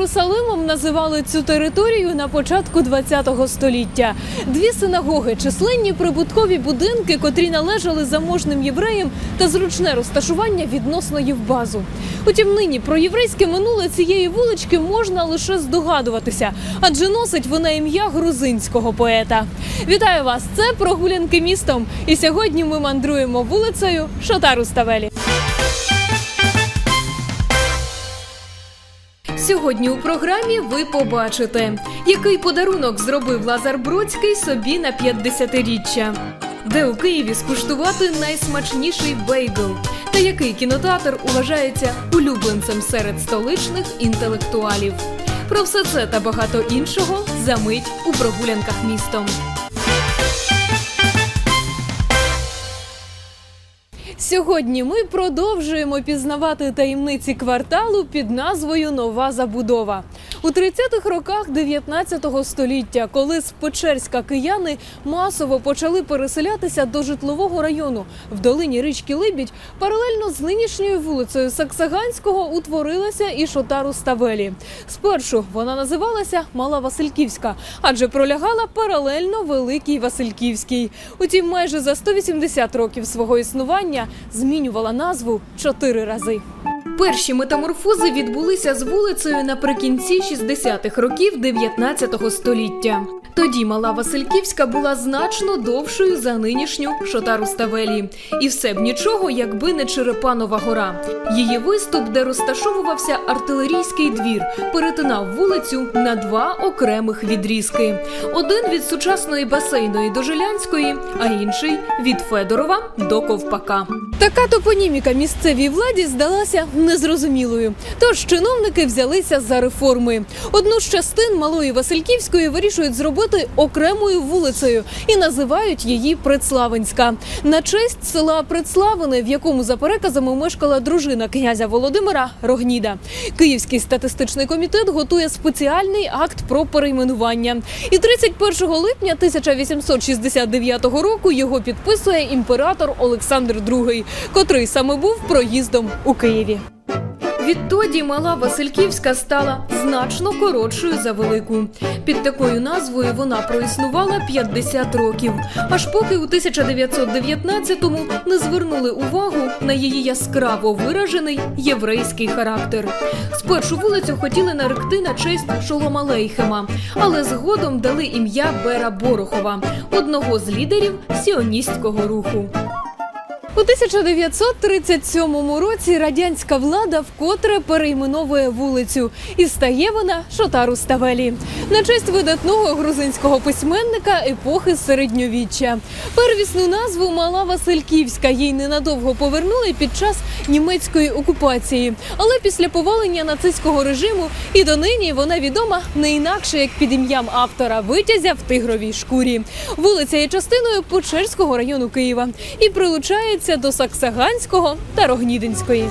Єрусалимом називали цю територію на початку ХХ століття. Дві синагоги, численні прибуткові будинки, котрі належали заможним євреям, та зручне розташування відносно Євбазу. Утім, нині про єврейське минуле цієї вулички можна лише здогадуватися, адже носить вона ім'я грузинського поета. Вітаю вас! Це прогулянки містом. І сьогодні ми мандруємо вулицею Шотару Ставелі. Сьогодні у програмі ви побачите, який подарунок зробив Лазар Бродський собі на 50-річчя, де у Києві скуштувати найсмачніший бейгл, та який кінотеатр вважається улюбленцем серед столичних інтелектуалів. Про все це та багато іншого за мить у прогулянках містом. Сьогодні ми продовжуємо пізнавати таємниці кварталу під назвою Нова забудова. У 30-х роках 19 століття, коли з Печерська кияни масово почали переселятися до житлового району в долині річки Либідь, паралельно з нинішньою вулицею Саксаганського утворилася і Шотару Ставелі. Спершу вона називалася Мала Васильківська, адже пролягала паралельно Великій Васильківській. Утім, майже за 180 років свого існування змінювала назву чотири рази. Перші метаморфози відбулися з вулицею наприкінці 60-х років 19 століття. Тоді мала Васильківська була значно довшою за нинішню Шотару Ставелі. І все б нічого, якби не Черепанова гора. Її виступ, де розташовувався артилерійський двір, перетинав вулицю на два окремих відрізки: один від сучасної басейної до Жилянської, а інший від Федорова до Ковпака. Така топоніміка місцевій владі здалася незрозумілою. Тож чиновники взялися за реформи. Одну з частин малої Васильківської вирішують зробити окремою вулицею і називають її Предславинська на честь села Предславине, в якому за переказами мешкала дружина князя Володимира Рогніда. Київський статистичний комітет готує спеціальний акт про перейменування. І 31 липня 1869 року його підписує імператор Олександр II, котрий саме був проїздом у Києві. Відтоді мала Васильківська стала значно коротшою за велику. Під такою назвою вона проіснувала 50 років, аж поки у 1919-му не звернули увагу на її яскраво виражений єврейський характер. Спершу вулицю хотіли наректи на честь Шолома Лейхема, але згодом дали ім'я Бера Борохова, одного з лідерів сіоністського руху. У 1937 році радянська влада вкотре перейменовує вулицю, і стає вона Шотару Ставелі на честь видатного грузинського письменника епохи середньовіччя. Первісну назву Мала Васильківська їй ненадовго повернули під час німецької окупації, але після повалення нацистського режиму і донині вона відома не інакше як під ім'ям автора витязя в тигровій шкурі. Вулиця є частиною Печерського району Києва і прилучається до Саксаганського та Рогнідинської.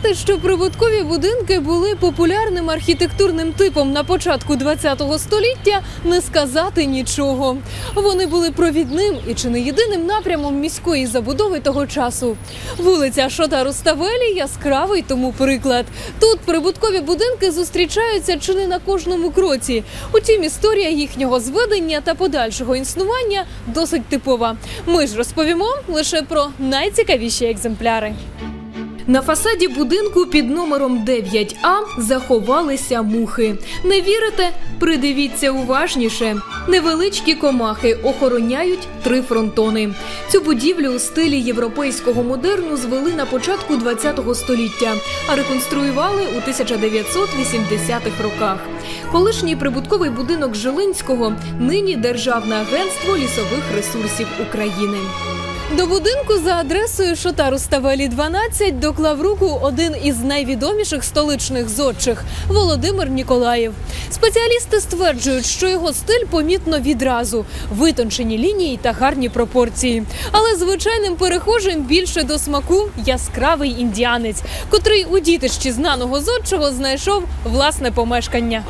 Сказати, що прибуткові будинки були популярним архітектурним типом на початку ХХ століття, не сказати нічого. Вони були провідним і чи не єдиним напрямом міської забудови того часу. Вулиця Шотару Ставелі яскравий тому приклад. Тут прибуткові будинки зустрічаються чи не на кожному кроці. Утім, історія їхнього зведення та подальшого існування досить типова. Ми ж розповімо лише про найцікавіші екземпляри. На фасаді будинку під номером 9А заховалися мухи. Не вірите? Придивіться уважніше. Невеличкі комахи охороняють три фронтони. Цю будівлю у стилі європейського модерну звели на початку ХХ століття, а реконструювали у 1980-х роках. Колишній прибутковий будинок Жилинського нині Державне агентство лісових ресурсів України. До будинку за адресою Шотару Ставелі 12 доклав руку один із найвідоміших столичних зодчих Володимир Ніколаєв. Спеціалісти стверджують, що його стиль помітно відразу, витончені лінії та гарні пропорції. Але звичайним перехожим більше до смаку яскравий індіанець, котрий у дітищі знаного зодчого знайшов власне помешкання.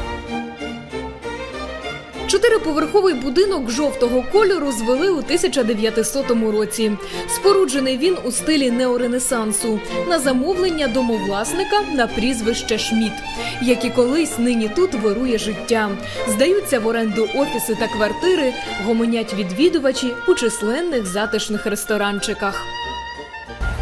Чотириповерховий будинок жовтого кольору звели у 1900 році. Споруджений він у стилі неоренесансу на замовлення домовласника на прізвище Шміт, як і колись нині тут вирує життя. Здаються в оренду офіси та квартири, гомонять відвідувачі у численних затишних ресторанчиках.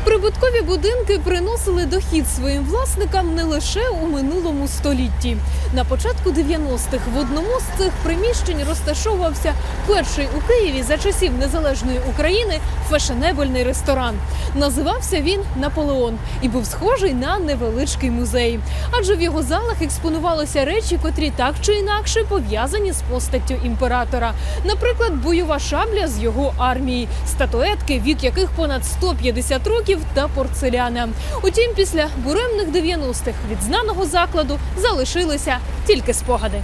Прибуткові будинки приносили дохід своїм власникам не лише у минулому столітті. На початку 90-х в одному з цих приміщень розташовувався перший у Києві за часів незалежної України фешенебельний ресторан. Називався він Наполеон і був схожий на невеличкий музей. Адже в його залах експонувалися речі, котрі так чи інакше пов'язані з постаттю імператора. Наприклад, бойова шабля з його армії, статуетки, вік яких понад 150 років, та порцеляна. Утім, після буремних 90-х від знаного закладу залишилися тільки спогади.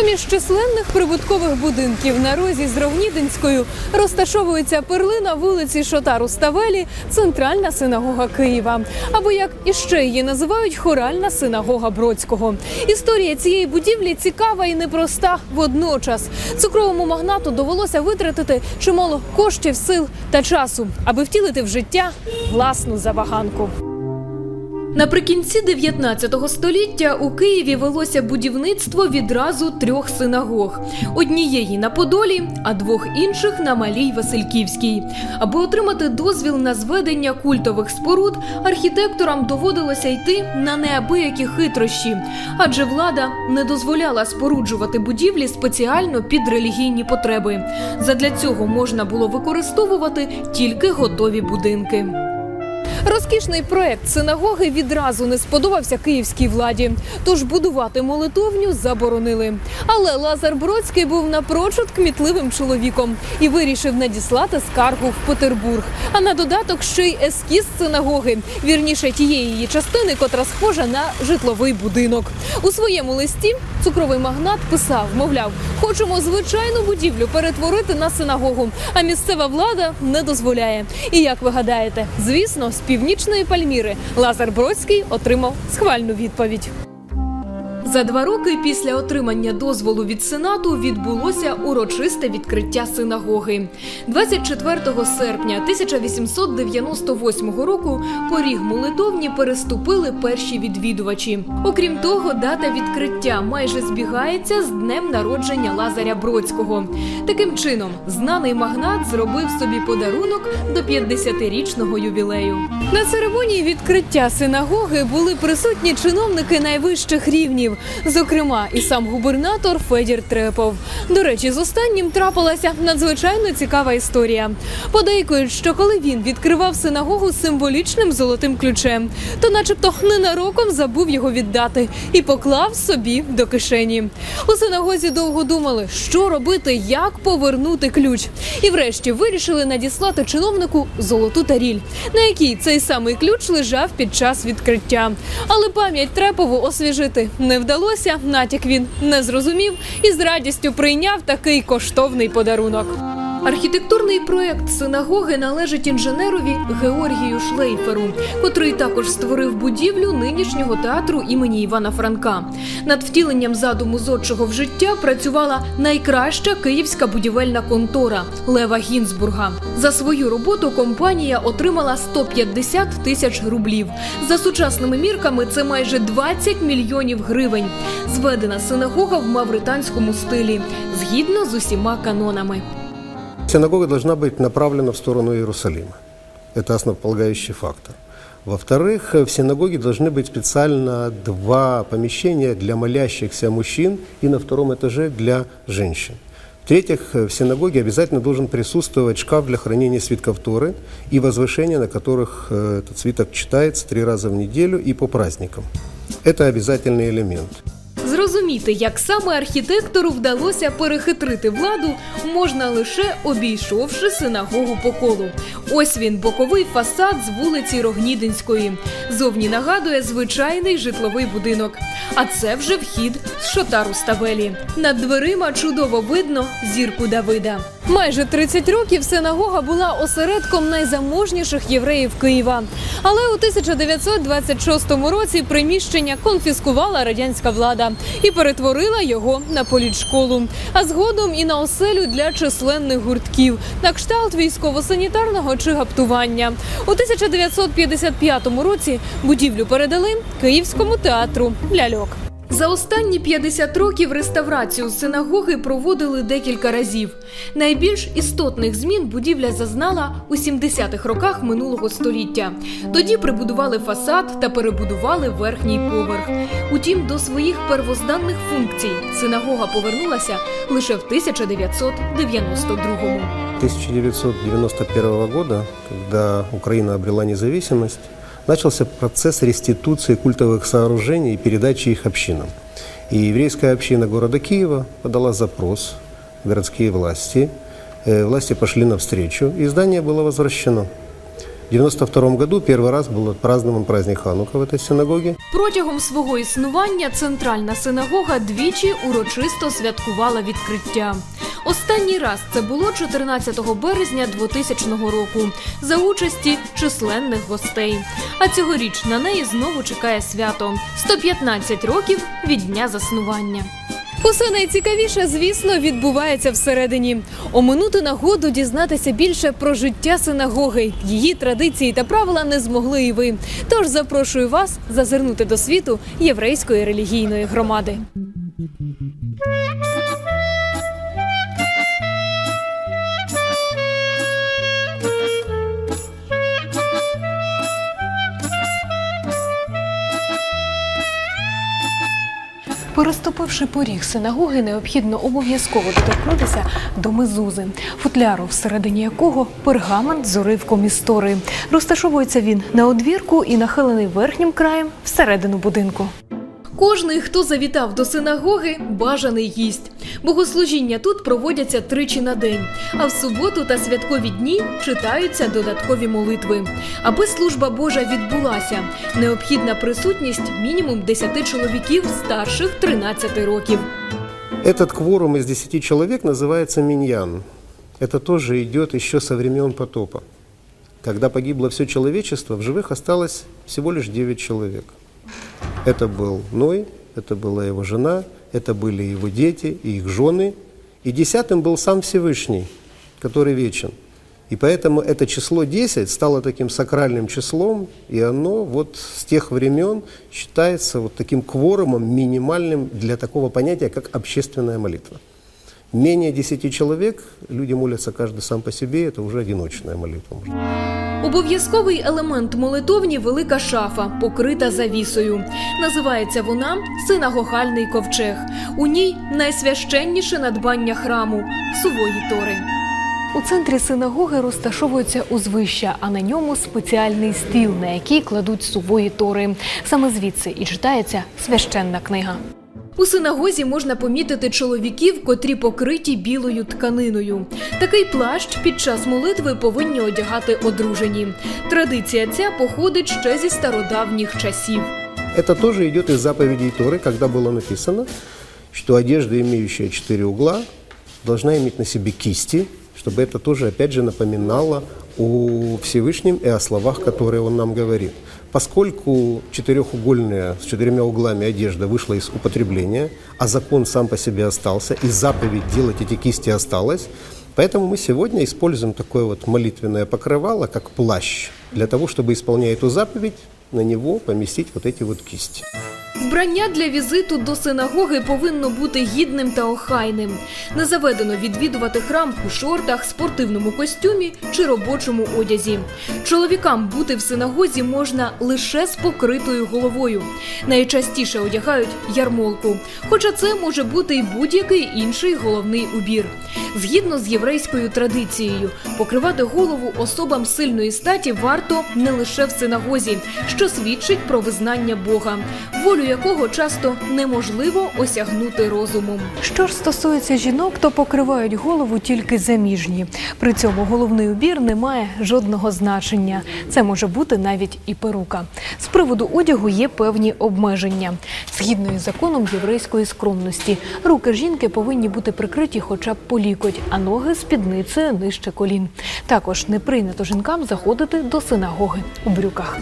Поміж численних прибуткових будинків на розі з Ровнідинською розташовується перлина вулиці Шотару Ставелі, центральна синагога Києва. Або як іще її називають хоральна синагога Бродського. Історія цієї будівлі цікава і непроста водночас. Цукровому магнату довелося витратити чимало коштів, сил та часу, аби втілити в життя власну забаганку. Наприкінці 19 століття у Києві велося будівництво відразу трьох синагог: однієї на Подолі, а двох інших на Малій Васильківській. Аби отримати дозвіл на зведення культових споруд, архітекторам доводилося йти на неабиякі хитрощі, адже влада не дозволяла споруджувати будівлі спеціально під релігійні потреби. Задля цього можна було використовувати тільки готові будинки. Розкішний проект синагоги відразу не сподобався київській владі, тож будувати молитовню заборонили. Але Лазар Бродський був напрочуд кмітливим чоловіком і вирішив надіслати скаргу в Петербург. А на додаток ще й ескіз синагоги, вірніше тієї її частини, котра схожа на житловий будинок. У своєму листі цукровий магнат писав, мовляв, хочемо звичайну будівлю перетворити на синагогу, а місцева влада не дозволяє. І як ви гадаєте, звісно, північної Пальміри Лазар Бродський отримав схвальну відповідь. За два роки після отримання дозволу від сенату відбулося урочисте відкриття синагоги. 24 серпня 1898 року поріг молитовні переступили перші відвідувачі. Окрім того, дата відкриття майже збігається з днем народження Лазаря Бродського. Таким чином, знаний магнат зробив собі подарунок до 50-річного ювілею. На церемонії відкриття синагоги були присутні чиновники найвищих рівнів, зокрема і сам губернатор Федір Трепов. До речі, з останнім трапилася надзвичайно цікава історія. Подейкують, що коли він відкривав синагогу символічним золотим ключем, то, начебто, ненароком забув його віддати і поклав собі до кишені. У синагозі довго думали, що робити, як повернути ключ, і врешті вирішили надіслати чиновнику золоту таріль, на якій цей самий ключ лежав під час відкриття. Але пам'ять Трепову освіжити не вдалося. Натяк він не зрозумів і з радістю прийняв такий коштовний подарунок. Архітектурний проект синагоги належить інженерові Георгію Шлейферу, котрий також створив будівлю нинішнього театру імені Івана Франка. Над втіленням задуму зодчого в життя працювала найкраща київська будівельна контора Лева Гінзбурга. За свою роботу компанія отримала 150 тисяч рублів. За сучасними мірками це майже 20 мільйонів гривень. Зведена синагога в мавританському стилі згідно з усіма канонами. Синагога должна быть направлена в сторону Иерусалима. Это основополагающий фактор. Во-вторых, в синагоге должны быть специально два помещения для молящихся мужчин и на втором этаже для женщин. В-третьих, в синагоге обязательно должен присутствовать шкаф для хранения свитков Торы и возвышения, на которых э, этот свиток читается три раза в неделю и по праздникам. Это обязательный элемент. Зрозуміти, як саме архітектору вдалося перехитрити владу, можна лише обійшовши синагогу по колу. Ось він боковий фасад з вулиці Рогнідинської. Зовні нагадує звичайний житловий будинок. А це вже вхід з шотару Ставелі. Над дверима чудово видно зірку Давида. Майже 30 років синагога була осередком найзаможніших євреїв Києва. Але у 1926 році приміщення конфіскувала радянська влада і перетворила його на політшколу, а згодом і на оселю для численних гуртків на кшталт військово-санітарного чи гаптування. У 1955 році будівлю передали Київському театру ляльок. За останні 50 років реставрацію синагоги проводили декілька разів. Найбільш істотних змін будівля зазнала у 70-х роках минулого століття. Тоді прибудували фасад та перебудували верхній поверх. Утім, до своїх первозданних функцій синагога повернулася лише в 1992-му. 1991 года, когда Украина обрела независимость, начался процесс реституции культовых сооружений и передачи их общинам. И еврейская община города Киева подала запрос в городские власти. Э, Власти пошли навстречу, и здание было возвращено. В 1992 году первый раз был отпразднован праздник Ханука в этой синагоге. Протягом свого існування центральна синагога двічі урочисто святкувала відкриття. Останній раз це було 14 березня 2000 року за участі численних гостей. А цьогоріч на неї знову чекає свято 115 років від дня заснування. Усе найцікавіше, звісно, відбувається всередині. Оминути нагоду дізнатися більше про життя синагоги, її традиції та правила не змогли і ви. Тож запрошую вас зазирнути до світу єврейської релігійної громади. Переступивши поріг синагоги, необхідно обов'язково доторкнутися до мезузи, футляру, всередині якого пергамент з уривком історії. Розташовується він на одвірку і нахилений верхнім краєм всередину будинку. Кожний, хто завітав до синагоги, бажаний гість. Богослужіння тут проводяться тричі на день, а в суботу та святкові дні читаються додаткові молитви. Аби служба Божа відбулася, необхідна присутність мінімум 10 чоловіків старших 13 років. Этот кворум из 10 человек называется миньян. Это тоже идет еще со времен потопа. Когда погибло все человечество, в живых осталось всего лишь 9 человек. Это был Ной, это была его жена, это были его дети и их жены. И десятым был сам Всевышний, который вечен. И поэтому это число 10 стало таким сакральным числом, и оно вот с тех времен считается вот таким кворумом минимальным для такого понятия, как общественная молитва. Менее 10 человек, люди молятся каждый сам по себе, это уже одиночная молитва. Обов'язковий елемент молитовні велика шафа, покрита завісою. Називається вона синагогальний ковчег. У ній найсвященніше надбання храму сувої тори. У центрі синагоги розташовується узвища, а на ньому спеціальний стіл, на який кладуть сувої тори. Саме звідси і читається священна книга. У синагозі можна помітити чоловіків, котрі покриті білою тканиною. Такий плащ під час молитви повинні одягати одружені. Традиція ця походить ще зі стародавніх часів. Это тоже идет из заповедей Торы, когда было написано, что одежда, имеющая четыре угла, должна иметь на себе кисти, чтобы это тоже, опять же, напоминало о Всевышнем и о словах, которые он нам говорит. Поскольку четырехугольная с четырьмя углами одежда вышла из употребления, а закон сам по себе остался, и заповедь делать эти кисти осталась, поэтому мы сегодня используем такое вот молитвенное покрывало, как плащ, для того, чтобы, исполняя эту заповедь, на него поместить вот эти вот кисти. Вбрання для візиту до синагоги повинно бути гідним та охайним. Не заведено відвідувати храм у шортах, спортивному костюмі чи робочому одязі. Чоловікам бути в синагозі можна лише з покритою головою. Найчастіше одягають ярмолку, хоча це може бути і будь-який інший головний убір. Згідно з єврейською традицією, покривати голову особам сильної статі варто не лише в синагозі, що свідчить про визнання Бога, волю якого часто неможливо осягнути розумом. Що ж стосується жінок, то покривають голову тільки заміжні. При цьому головний убір не має жодного значення. Це може бути навіть і перука. З приводу одягу є певні обмеження. Згідно із законом єврейської скромності, руки жінки повинні бути прикриті хоча б по лікоть, а ноги спідницею нижче колін. Також не прийнято жінкам заходити до синагоги у брюках.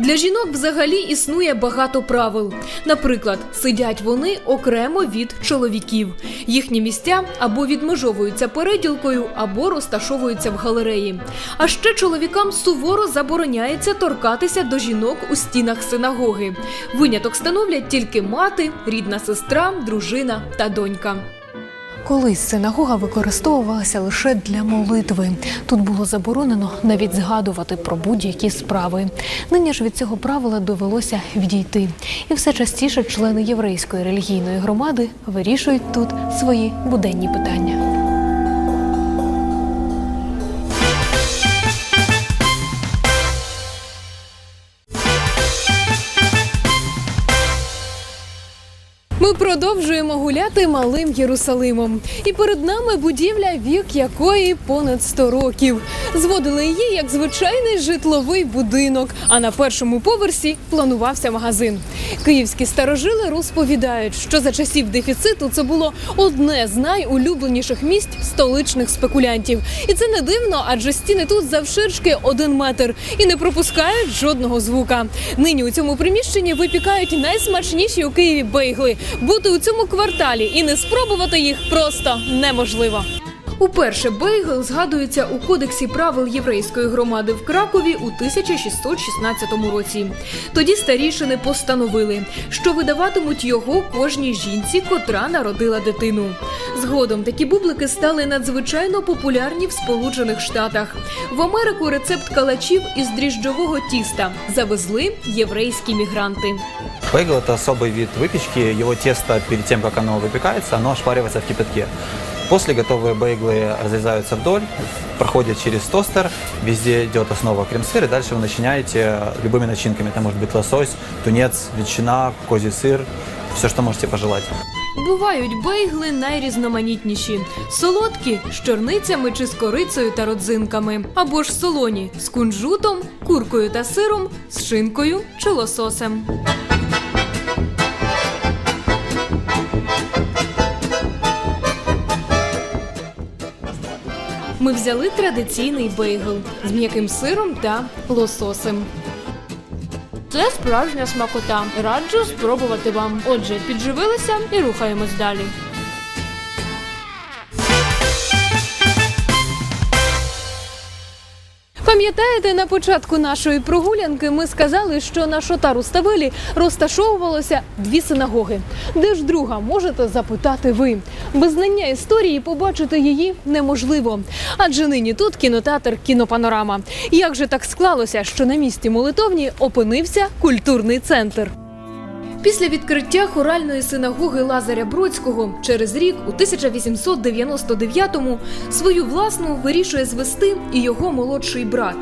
Для жінок взагалі існує багато правил. Наприклад, сидять вони окремо від чоловіків. Їхні місця або відмежовуються переділкою, або розташовуються в галереї. А ще чоловікам суворо забороняється торкатися до жінок у стінах синагоги. Виняток становлять тільки мати, рідна сестра, дружина та донька. Колись синагога використовувалася лише для молитви. Тут було заборонено навіть згадувати про будь-які справи. Нині ж від цього правила довелося відійти. І все частіше члени єврейської релігійної громади вирішують тут свої буденні питання. Продовжуємо гуляти малим Єрусалимом. І перед нами будівля, вік якої понад 100 років. Зводили її як звичайний житловий будинок. А на першому поверсі планувався магазин. Київські старожили розповідають, що за часів дефіциту це було одне з найулюбленіших місць столичних спекулянтів. І це не дивно, адже стіни тут завширшки один метр і не пропускають жодного звука. Нині у цьому приміщенні випікають найсмачніші у Києві бейгли. Бути у цьому кварталі і не спробувати їх просто неможливо. Уперше бейгл згадується у кодексі правил єврейської громади в Кракові у 1616 році. Тоді старішини постановили, що видаватимуть його кожній жінці, котра народила дитину. Згодом такі бублики стали надзвичайно популярні в Сполучених Штатах. В Америку рецепт калачів із дріжджового тіста завезли єврейські мігранти. Бейгл – это особый вид выпечки. Его тесто, перед тем, как оно выпекается, оно ошпаривается в кипятке. После готовые бейглы разрезаются вдоль, проходят через тостер, везде идет основа крем-сыр, и дальше вы начинаете любыми начинками. Это может быть лосось, тунец, ветчина, козий сыр, все, что можете пожелать. Бувають бейгли найрізноманітніші: солодкі з чорницями чи з корицею та родзинками, або ж солоні з кунжутом, куркою та сиром, з шинкою чи лососем. Ми взяли традиційний бейгл з м'яким сиром та лососем. Це справжня смакота. Раджу спробувати вам. Отже, підживилися і рухаємось далі. Пам'ятаєте, на початку нашої прогулянки ми сказали, що на Шотару Ставелі розташовувалося дві синагоги. Де ж друга можете запитати ви? Без знання історії побачити її неможливо. Адже нині тут кінотеатр Кінопанорама. Як же так склалося, що на місці молитовні опинився культурний центр? Після відкриття хоральної синагоги Лазаря Бродського через рік у 1899-му свою власну вирішує звести і його молодший брат.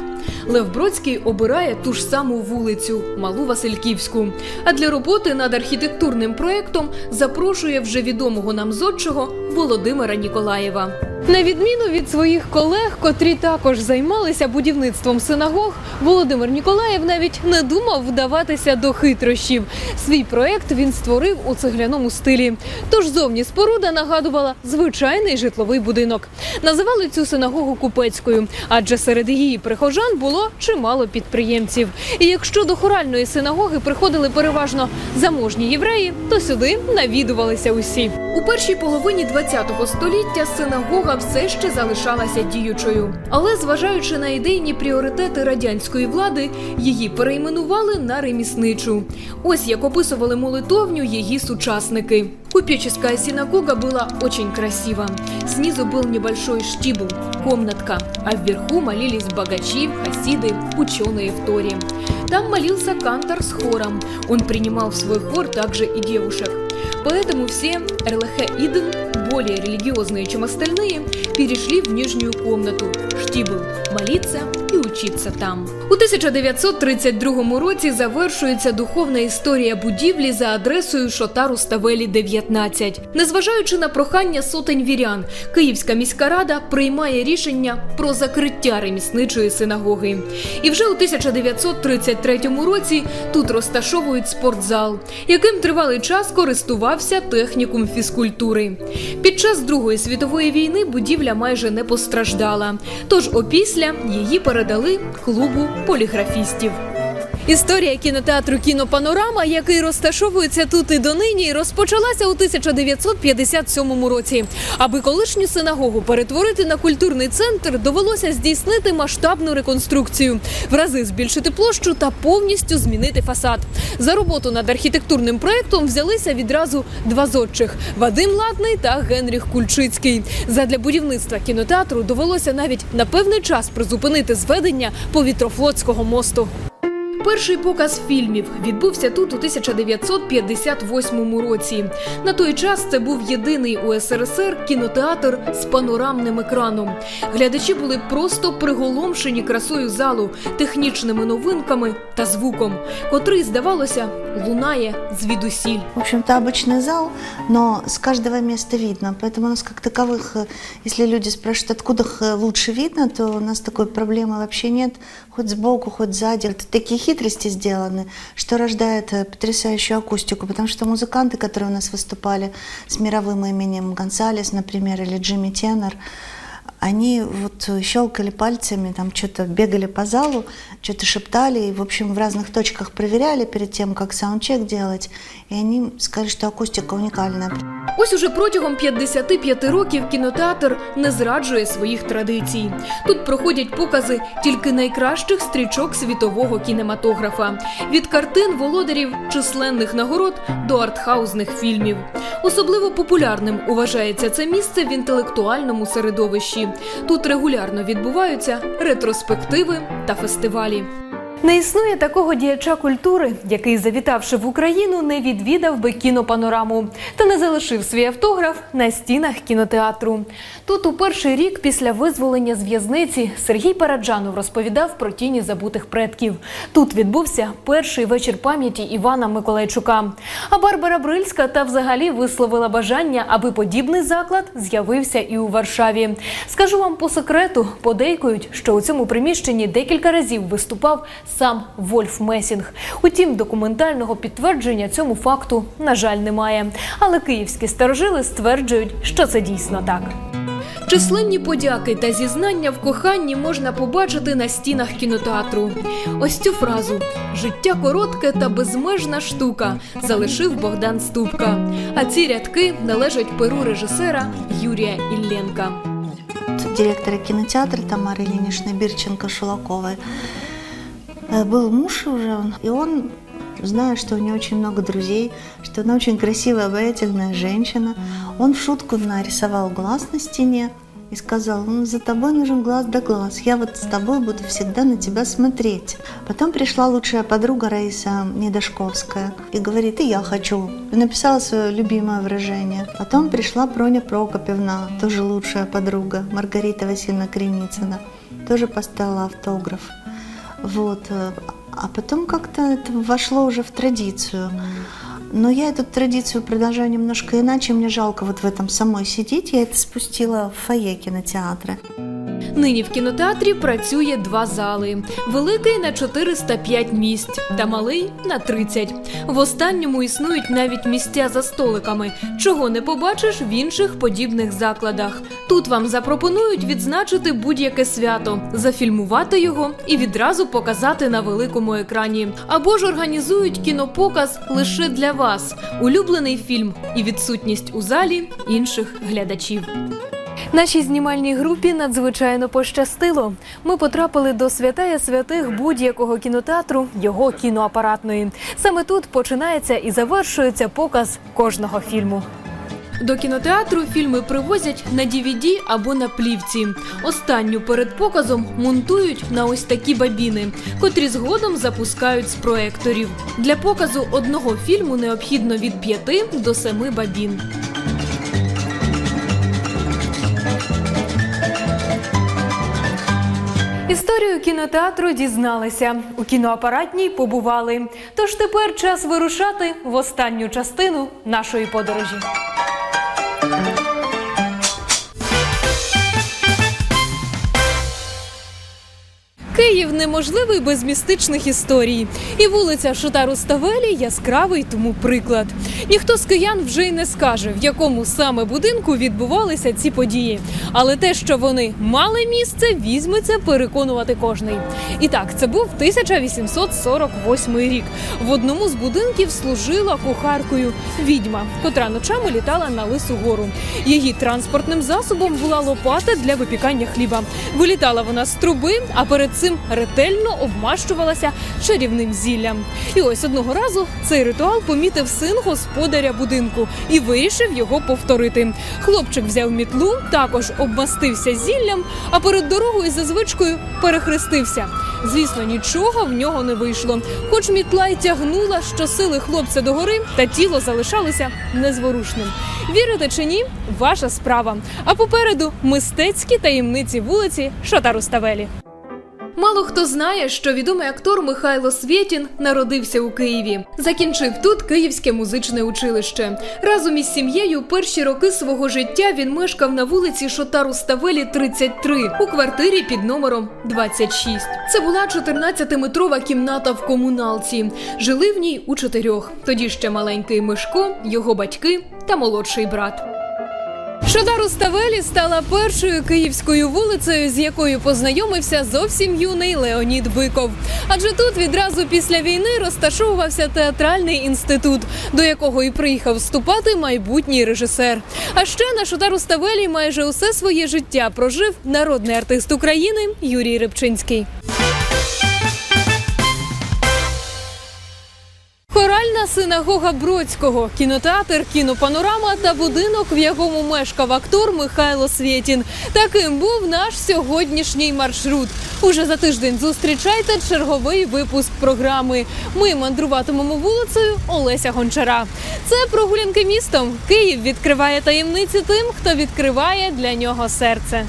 Лев Бродський обирає ту ж саму вулицю Малу Васильківську. А для роботи над архітектурним проєктом запрошує вже відомого нам зодчого Володимира Ніколаєва. На відміну від своїх колег, котрі також займалися будівництвом синагог, Володимир Ніколаєв навіть не думав вдаватися до хитрощів. Свій проект він створив у цегляному стилі. Тож зовні споруда нагадувала звичайний житловий будинок. Називали цю синагогу купецькою, адже серед її прихожан було чимало підприємців. І якщо до хоральної синагоги приходили переважно заможні євреї, то сюди навідувалися усі. У першій половині ХХ століття синагога все ще залишалася діючою. Але зважаючи на ідейні пріоритети радянської влади, її перейменували на ремісничу. Ось як описували молитовню її сучасники. Купеческая синагога была очень красива. Снизу был небольшой штибл, комнатка, а вверху молились богачи, хасиды, ученые в Торе. Там молился кантор с хором. Он принимал в свой хор также и девушек. Поэтому всем РЛХ Иден более религиозные, чем остальные, перешли в нижнюю комнату штібл молиться і учиться там. У 1932 році завершується духовна історія будівлі за адресою Шотару Ставелі 19. Незважаючи на прохання сотень вірян, Київська міська рада приймає рішення про закриття ремісничої синагоги. І вже у 1933 році тут розташовують спортзал, яким тривалий час користувався технікум фізкультури. Під час Другої світової війни будівля майже не постраждала. Тож опісля її передали клубу поліграфістів. Історія кінотеатру Кінопанорама, який розташовується тут і донині, розпочалася у 1957 році. Аби колишню синагогу перетворити на культурний центр, довелося здійснити масштабну реконструкцію, в рази збільшити площу та повністю змінити фасад. За роботу над архітектурним проектом взялися відразу два зодчих – Вадим Латний та Генріх Кульчицький. Задля будівництва кінотеатру довелося навіть на певний час призупинити зведення повітрофлотського мосту. Перший показ фільмів відбувся тут у 1958 році. На той час це був єдиний у СРСР кінотеатр з панорамним екраном. Глядачі були просто приголомшені красою залу, технічними новинками та звуком, котрий, здавалося, лунає звідусіль. В общем-то, обычный зал, но с каждого места видно. Поэтому у нас как таковых, э, если люди спрашивают, откуда их э, лучше видно, то у нас такой проблемы вообще нет. Хоть сбоку, хоть сзади. Это такие хитрости сделаны, что рождает э, потрясающую акустику. Потому что музыканты, которые у нас выступали с мировым именем Гонсалес, например, или Джимми Теннер, они вот э, щелкали пальцами, там что-то бегали по залу, что-то шептали, и, в общем, в разных точках проверяли перед тем, как саундчек делать, и они сказали, что акустика уникальная. Ось уже протягом 55 років кінотеатр не зраджує своїх традицій. Тут проходять покази тільки найкращих стрічок світового кінематографа від картин володарів численних нагород до артхаузних фільмів. Особливо популярним вважається це місце в інтелектуальному середовищі. Тут регулярно відбуваються ретроспективи та фестивалі. Не існує такого діяча культури, який, завітавши в Україну, не відвідав би кінопанораму та не залишив свій автограф на стінах кінотеатру. Тут у перший рік після визволення з в'язниці Сергій Параджанов розповідав про тіні забутих предків. Тут відбувся перший вечір пам'яті Івана Миколайчука. А Барбара Брильська та взагалі висловила бажання, аби подібний заклад з'явився і у Варшаві. Скажу вам по секрету, подейкують, що у цьому приміщенні декілька разів виступав сам Вольф Месінг. Утім, документального підтвердження цьому факту, на жаль, немає. Але київські старожили стверджують, що це дійсно так. Численні подяки та зізнання в коханні можна побачити на стінах кінотеатру. Ось цю фразу Життя коротке та безмежна штука залишив Богдан Ступка. А ці рядки належать перу режисера Юрія Ілленка. Директора кинотеатра Тамары Ильиничны Бирченко-Шулаковой э, Был муж уже, и он, зная, что у нее очень много друзей, что она очень красивая, обаятельная женщина, он в шутку нарисовал глаз на стене и сказал, ну, за тобой нужен глаз да глаз, я вот с тобой буду всегда на тебя смотреть. Потом пришла лучшая подруга Раиса Недошковская и говорит, и я хочу. И написала свое любимое выражение. Потом пришла Броня Прокопьевна, тоже лучшая подруга, Маргарита Васильевна Креницына, тоже поставила автограф. Вот. э, А потом как-то это вошло уже в традицию. Но я эту традицию продолжаю немножко иначе. Мне жалко вот в этом самой сидеть. Я это спустила в фойе кинотеатра. Нині в кінотеатрі працює два зали: великий на 405 місць та малий на 30. В останньому існують навіть місця за столиками, чого не побачиш в інших подібних закладах. Тут вам запропонують відзначити будь-яке свято, зафільмувати його і відразу показати на великому екрані. Або ж організують кінопоказ лише для вас, улюблений фільм і відсутність у залі інших глядачів. Нашій знімальній групі надзвичайно пощастило. Ми потрапили до святая святих будь-якого кінотеатру, його кіноапаратної. Саме тут починається і завершується показ кожного фільму. До кінотеатру фільми привозять на DVD або на плівці. Останню перед показом монтують на ось такі бабіни, котрі згодом запускають з проекторів. Для показу одного фільму необхідно від 5 до 7 бабін. Історію кінотеатру дізналися. У кіноапаратній побували. Тож тепер час вирушати в останню частину нашої подорожі. Київ неможливий без містичних історій. І вулиця Шота Руставелі яскравий тому приклад. Ніхто з киян вже й не скаже, в якому саме будинку відбувалися ці події. Але те, що вони мали місце, візьметься переконувати кожний. І так, це був 1848 рік. В одному з будинків служила кухаркою відьма, котра ночами літала на лису гору. Її транспортним засобом була лопата для випікання хліба. Вилітала вона з труби, а перед цим ретельно обмащувалася чарівним зіллям. І ось одного разу цей ритуал помітив син господаря будинку і вирішив його повторити. Хлопчик взяв мітлу, також обмастився зіллям, а перед дорогою за звичкою перехрестився. Звісно, нічого в нього не вийшло. Хоч мітла й тягнула щосили хлопця догори, та тіло залишалося незворушним. Вірите чи ні? Ваша справа. А попереду мистецькі таємниці вулиці Шатаруставелі. Мало хто знає, що відомий актор Михайло Свєтін народився у Києві. Закінчив тут Київське музичне училище. Разом із сім'єю перші роки свого життя він мешкав на вулиці Шотару Ставелі 33 у квартирі під номером 26. Це була 14-метрова кімната в комуналці. Жили в ній у чотирьох. Тоді ще маленький Мишко, його батьки та молодший брат. Шодар Ставелі стала першою київською вулицею, з якою познайомився зовсім юний Леонід Биков. Адже тут відразу після війни розташовувався театральний інститут, до якого і приїхав вступати майбутній режисер. А ще на Шодар Ставелі майже усе своє життя прожив народний артист України Юрій Рибчинський. Синагога Бродського, кінотеатр, кінопанорама та будинок, в якому мешкав актор Михайло Свєтін. Таким був наш сьогоднішній маршрут. Уже за тиждень зустрічайте черговий випуск програми. Ми мандруватимемо вулицею Олеся Гончара. Це прогулянки містом. Київ відкриває таємниці тим, хто відкриває для нього серце.